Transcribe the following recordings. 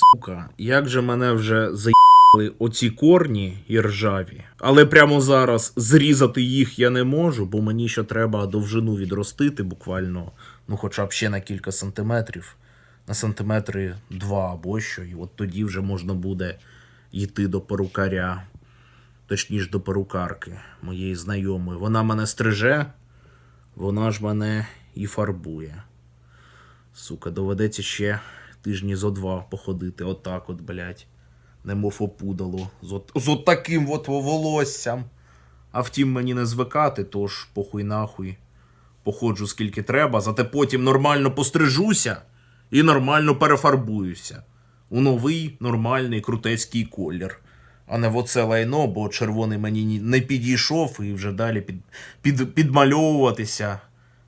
Сука, як же мене вже заїбали оці корні і ржаві. Але прямо зараз зрізати їх я не можу, бо мені ще треба довжину відростити буквально, ну хоча б ще на кілька сантиметрів. На сантиметри два або що, і от тоді вже можна буде йти до перукаря, точніше до перукарки моєї знайомої. Вона мене стриже, вона ж мене і фарбує. Сука, доведеться ще тижні зо два походити. Отак от, блядь. Немов опудало. З, от, з от от волоссям. А втім, мені не звикати, тож похуй нахуй. Походжу скільки треба, зате потім нормально пострижуся і нормально перефарбуюся. У новий нормальний крутецький колір. А не в оце лайно, бо червоний мені не підійшов і вже далі під, під, підмальовуватися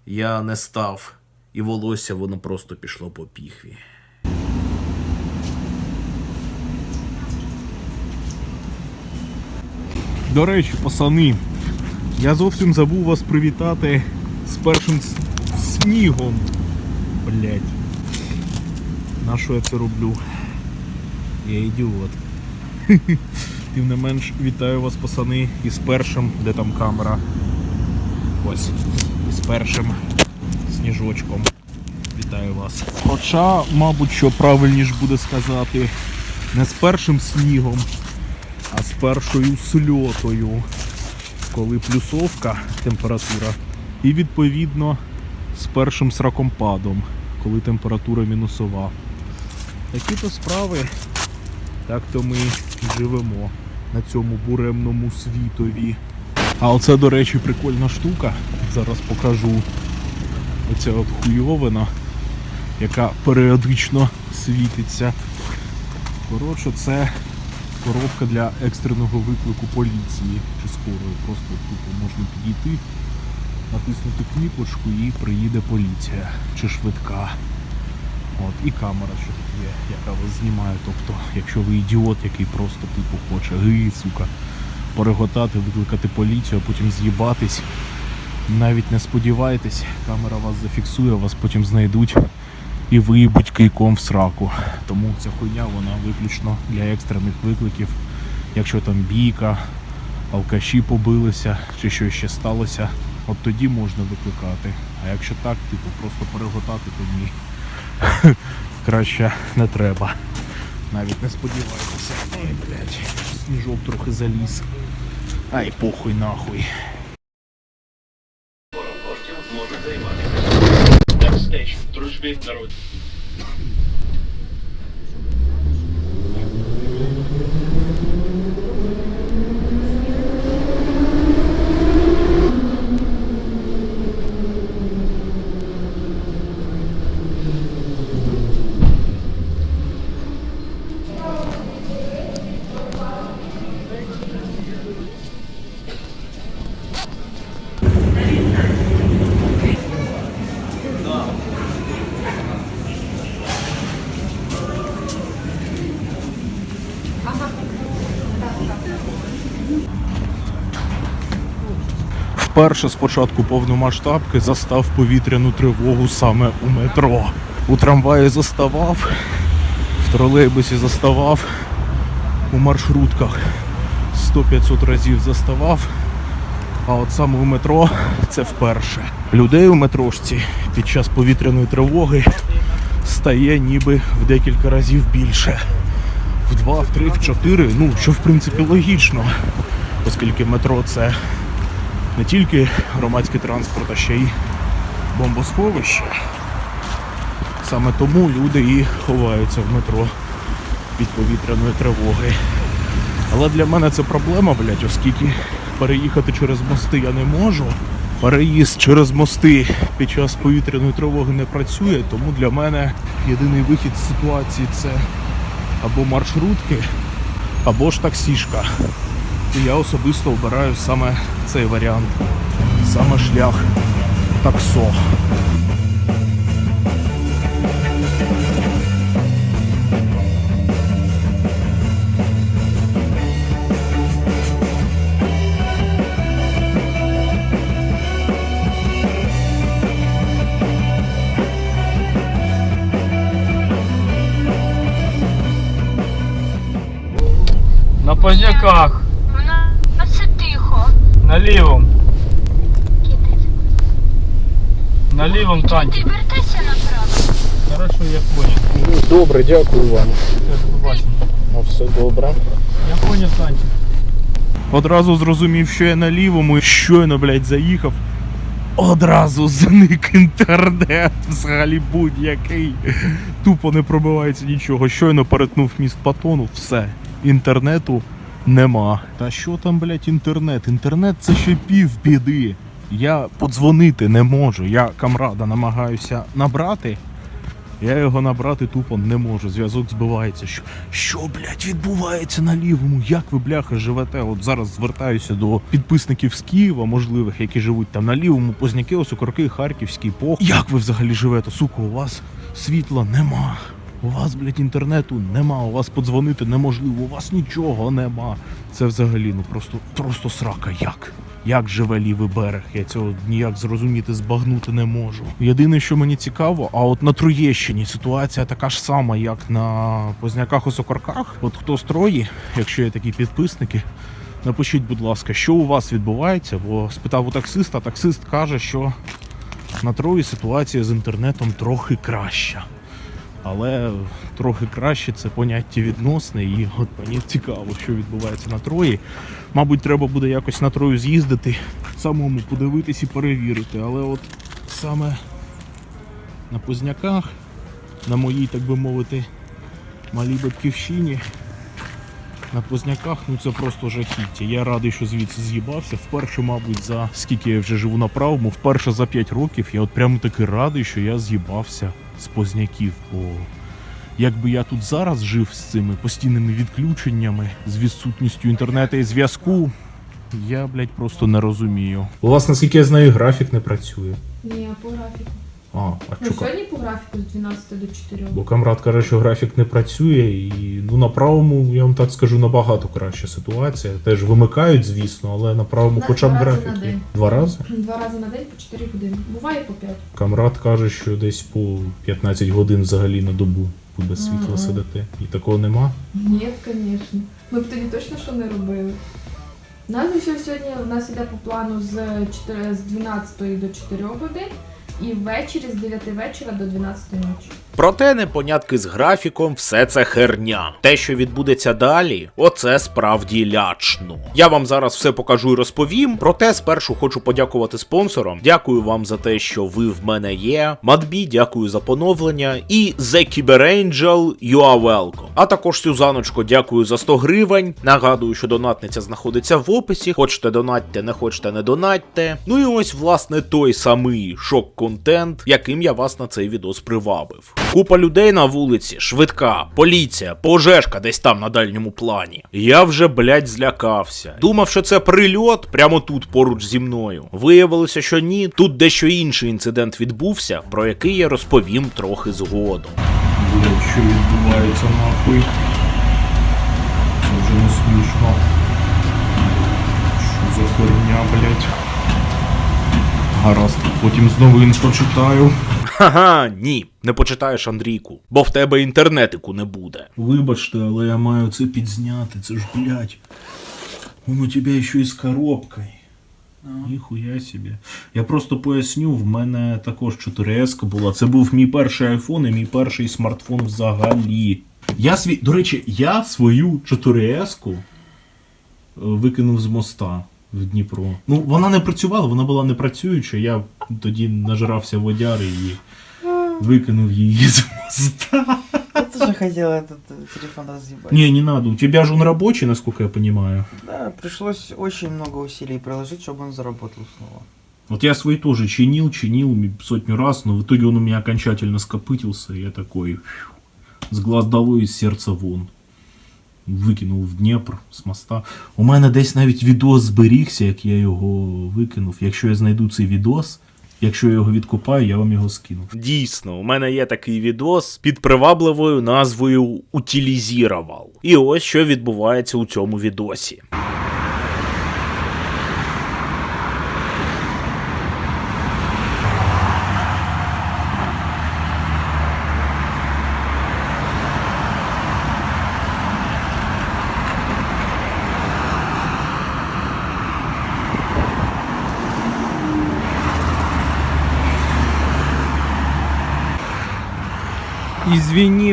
я не став. І волосся воно просто пішло по піхві. До речі, пацани, я зовсім забув вас привітати з першим снігом. Блять. На що я це роблю? Я ідіот. Тим не менш, вітаю вас, пацани, із першим, де там камера. Ось, із першим сніжочком. Вітаю вас. Хоча, мабуть, що правильніше буде сказати, не з першим снігом, а з першою сльотою, коли плюсовка температура, і відповідно з першим сракомпадом, коли температура мінусова. Такі то справи, так то ми живемо на цьому буремному світові. А оце, до речі, прикольна штука. Зараз покажу оця от хуйовина, яка періодично світиться. Коротше, це коробка для екстреного виклику поліції чи скорої. Просто тупо можна підійти, натиснути кнопочку і приїде поліція чи швидка. От, і камера, що тут є, яка вас знімає. Тобто, якщо ви ідіот, який просто типу хоче ги, сука, переготати, викликати поліцію, а потім з'їбатись. Навіть не сподівайтесь, камера вас зафіксує, вас потім знайдуть і виїбуть кийком в сраку. Тому ця хуйня вона виключно для екстрених викликів. Якщо там бійка, алкаші побилися чи щось ще сталося, от тоді можна викликати. А якщо так, типу просто переготати, то ні. Краще не треба. Навіть не сподівайтеся. Ой, блядь, сніжок трохи заліз. Ай, похуй нахуй. Бекстейдж в Вперше з початку повномасштабки застав повітряну тривогу саме у метро. У трамваї заставав, в тролейбусі заставав, у маршрутках 100-500 разів заставав. А от саме у метро це вперше. Людей у метрошці під час повітряної тривоги стає ніби в декілька разів більше. В два, в три, в чотири, ну що в принципі логічно, оскільки метро це не тільки громадський транспорт, а ще й бомбосховище. Саме тому люди і ховаються в метро від повітряної тривоги. Але для мене це проблема, блядь, оскільки переїхати через мости я не можу. Переїзд через мости під час повітряної тривоги не працює, тому для мене єдиний вихід з ситуації це або маршрутки, або ж таксішка. то я особисто обираю саме цей варіант, саме шлях таксо. На позняках. Тихо. на лівому. Вертайся направо. Хорошо, я понял. Добре, дякую вам. Ну все добре. Я понял танчик. Одразу зрозумів, що я на лівому, і щойно, блядь, заїхав. Одразу зник інтернет, взагалі будь-який. Тупо не пробивається нічого. Щойно перетнув міст Патону, все. Інтернету нема. Та що там, блядь, інтернет? Інтернет це ще пів біди. Я подзвонити не можу. Я камрада намагаюся набрати. Я його набрати тупо не можу. Зв'язок збивається. Що, що блядь, відбувається на лівому? Як ви, бляха, живете? От зараз звертаюся до підписників з Києва, можливих, які живуть там на лівому, Позняки, Осокорки, Харківський, Пох. Як ви взагалі живете? Сука, у вас світла нема. У вас, блядь, інтернету нема, у вас подзвонити неможливо, у вас нічого нема. Це взагалі ну просто, просто срака. Як? Як живе лівий берег? Я цього ніяк зрозуміти, збагнути не можу. Єдине, що мені цікаво, а от на Троєщині ситуація така ж сама, як на Позняках Осокорках. От хто з Трої, якщо є такі підписники, напишіть, будь ласка, що у вас відбувається, бо спитав у таксиста, таксист каже, що на Трої ситуація з інтернетом трохи краща. Але трохи краще це поняття відносне, і от мені цікаво, що відбувається на Трої. Мабуть, треба буде якось на Трою з'їздити, самому подивитись і перевірити. Але от саме на Позняках, на моїй, так би мовити, малій батьківщині, на Позняках, ну це просто жахіття. Я радий, що звідси з'їбався. Вперше, мабуть, за скільки я вже живу на правому, вперше за 5 років я от прямо таки радий, що я з'їбався Позняків. Бо якби я тут зараз жив з цими постійними відключеннями, з відсутністю інтернету і зв'язку, я, блядь, просто не розумію. У вас, наскільки я знаю, графік не працює. Ні, по графіку. А, а Ну, чука. сьогодні по графіку з 12 до 4. Бо камрад каже, що графік не працює, і ну на правому, я вам так скажу, набагато краща ситуація. Теж вимикають, звісно, але на правому На- хоча б два рази графік. на є. день. Два рази. Два рази на день по 4 години. Буває по 5. Камрад каже, що десь по 15 годин взагалі на добу ви без світла Ага. сидите. І такого нема. Ні, звісно. Ми б тоді точно що не робили. У нас ще сьогодні у нас іде по плану з, 4, з 12 до 4 годин і ввечері з 9 вечора до 12 ночі. Проте непонятки з графіком все це херня. Те, що відбудеться далі, оце справді лячно. Я вам зараз все покажу і розповім. Проте спершу хочу подякувати спонсорам. Дякую вам за те, що ви в мене є. Мадбі, дякую за поновлення. І The Cyber Angel, you are welcome. А також Сюзаночко, дякую за 100 гривень. Нагадую, що донатниця знаходиться в описі. Хочете донатьте, не хочете, не донатьте. Ну і ось, власне, той самий шок-контент, яким я вас на цей відос привабив. Купа людей на вулиці, швидка, поліція, пожежка десь там на дальньому плані. Я вже, блядь, злякався. Думав, що це прильот прямо тут поруч зі мною. Виявилося, що ні. Тут дещо інший інцидент відбувся, про який я розповім трохи згодом. Блять, що відбувається нахуй. Це вже не смішно. Що за херня, блять. Гаразд, потім з новин почитаю. Ха-ха, ні, не почитаєш Андрійку, бо в тебе інтернетику не буде. Вибачте, але я маю це підзняти, це ж, блядь. Он у тебе ще й з коробкою. Ніхуя собі. Я просто поясню, в мене також 4S була. Це був мій перший iPhone і мій перший смартфон взагалі. Я свій, до речі, я свою 4S викинув з моста в Дніпро. Ну, вона не працювала, вона була не працююча. Я тоді нажрався водяри і викинув її з моста. Я тоже хотел этот э, телефон разъебать. Не, не надо. У тебя же он рабочий, насколько я понимаю. Да, пришлось очень много усилий приложить, чтобы он заработал снова. Вот я свой тоже чинил, чинил м- сотню раз, но в итоге он у меня окончательно скопытился, и я такой фью, с глаз долой, из сердца вон. Викинув в Дніпр з моста. У мене десь навіть відос зберігся, як я його викинув. Якщо я знайду цей відос, якщо я його відкопаю, я вам його скину. Дійсно, у мене є такий відос під привабливою назвою Утілізірував. І ось що відбувається у цьому відосі.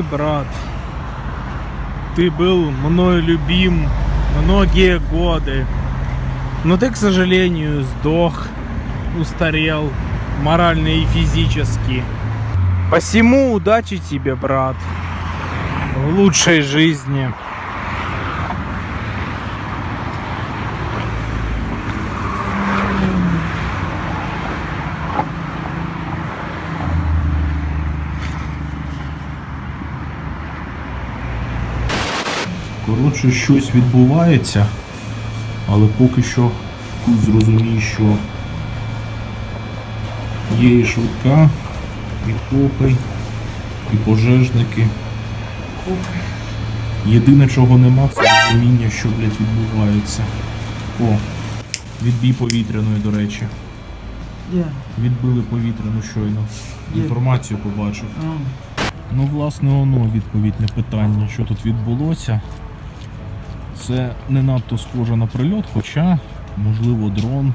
Брат. Ты был мною любим многие годы. Но ты, к сожалению, сдох, устарел морально и физически. Посему удачи тебе, брат. В лучшей жизни. Коротше, щось відбувається, але поки що зрозумій, що є і швидка, і копи, і пожежники. Єдине, чого нема, це розуміння, що, блядь, відбувається. О, відбій повітряної, до речі. Где? Відбили повітряну щойно. Є. Інформацію побачив. А, Ну, власне, воно відповідь на питання, що тут відбулося. Це не надто схоже на прильот, хоча, можливо, дрон,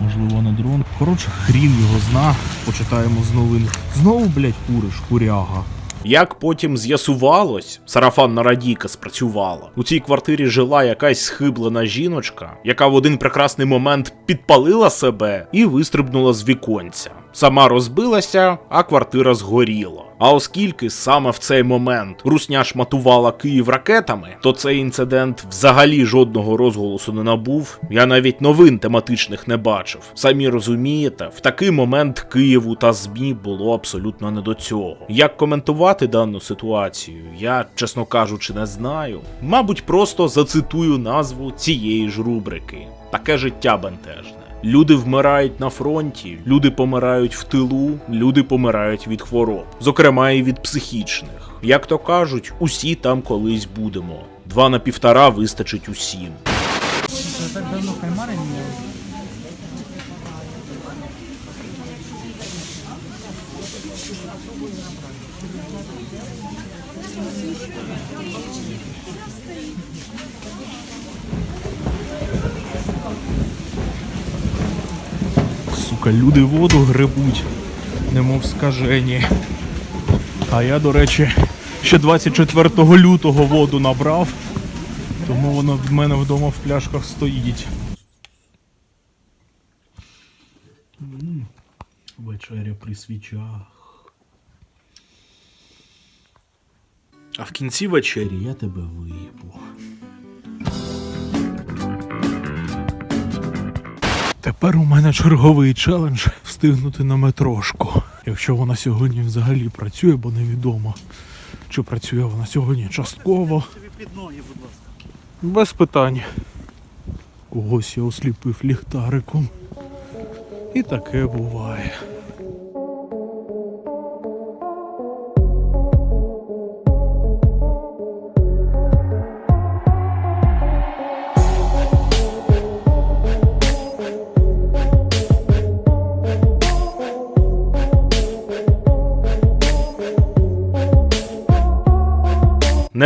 можливо, не дрон. Коротше, хрін його зна. Почитаємо з новин. Знову, блядь, куриш, куряга. Як потім з'ясувалось, сарафанна радійка спрацювала. У цій квартирі жила якась схиблена жіночка, яка в один прекрасний момент підпалила себе і вистрибнула з віконця. Сама розбилася, а квартира згоріла. А оскільки саме в цей момент Русня шматувала Київ ракетами, то цей інцидент взагалі жодного розголосу не набув. Я навіть новин тематичних не бачив. Самі розумієте, в такий момент Києву та ЗМІ було абсолютно не до цього. Як коментувати дану ситуацію, я, чесно кажучи, не знаю. Мабуть, просто зацитую назву цієї ж рубрики. Таке життя бентежне. Люди вмирають на фронті, люди помирають в тилу, люди помирають від хвороб, зокрема і від психічних. Як то кажуть, усі там колись будемо. Два на півтора вистачить усім. так давно кальмары не ел. Сука, люди воду грибуть, немов скажені. А я, до речі, ще 24 лютого воду набрав, тому вона в мене вдома в пляшках стоїть. Вечеря при свічах. А в кінці вечері я тебе виїбу. Тепер у мене черговий челендж встигнути на метрошку. Якщо вона сьогодні взагалі працює, бо невідомо, чи працює вона сьогодні частково. Без питань. Когось я осліпив ліхтариком. І таке буває.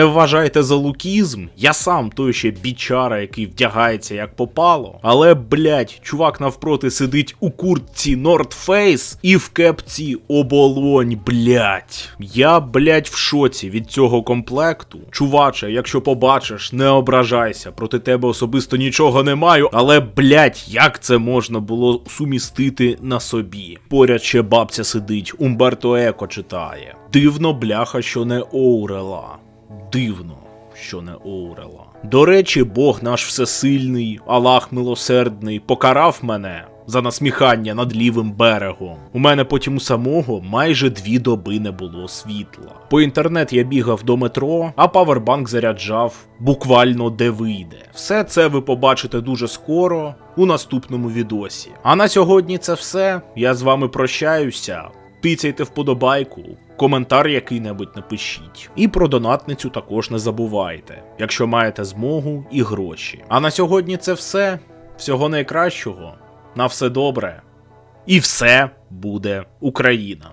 Не вважайте за лукізм, я сам той ще бічара, який вдягається як попало. Але, блять, чувак навпроти сидить у куртці North Face і в кепці оболонь, блять. Я, блять, в шоці від цього комплекту. Чуваче, якщо побачиш, не ображайся, проти тебе особисто нічого не маю, але, блять, як це можна було сумістити на собі? Поряд ще бабця сидить, Умберто Еко читає. Дивно, бляха, що не Оурела. Дивно, що не Оурела. До речі, Бог наш всесильний, Аллах милосердний, покарав мене за насміхання над лівим берегом. У мене потім у самого майже дві доби не було світла. По інтернет я бігав до метро, а павербанк заряджав буквально де вийде. Все це ви побачите дуже скоро у наступному відосі. А на сьогодні це все. Я з вами прощаюся. Тицяйте вподобайку, коментар який-небудь напишіть. І про донатницю також не забувайте, якщо маєте змогу і гроші. А на сьогодні це все. Всього найкращого. На все добре. І все буде Україна.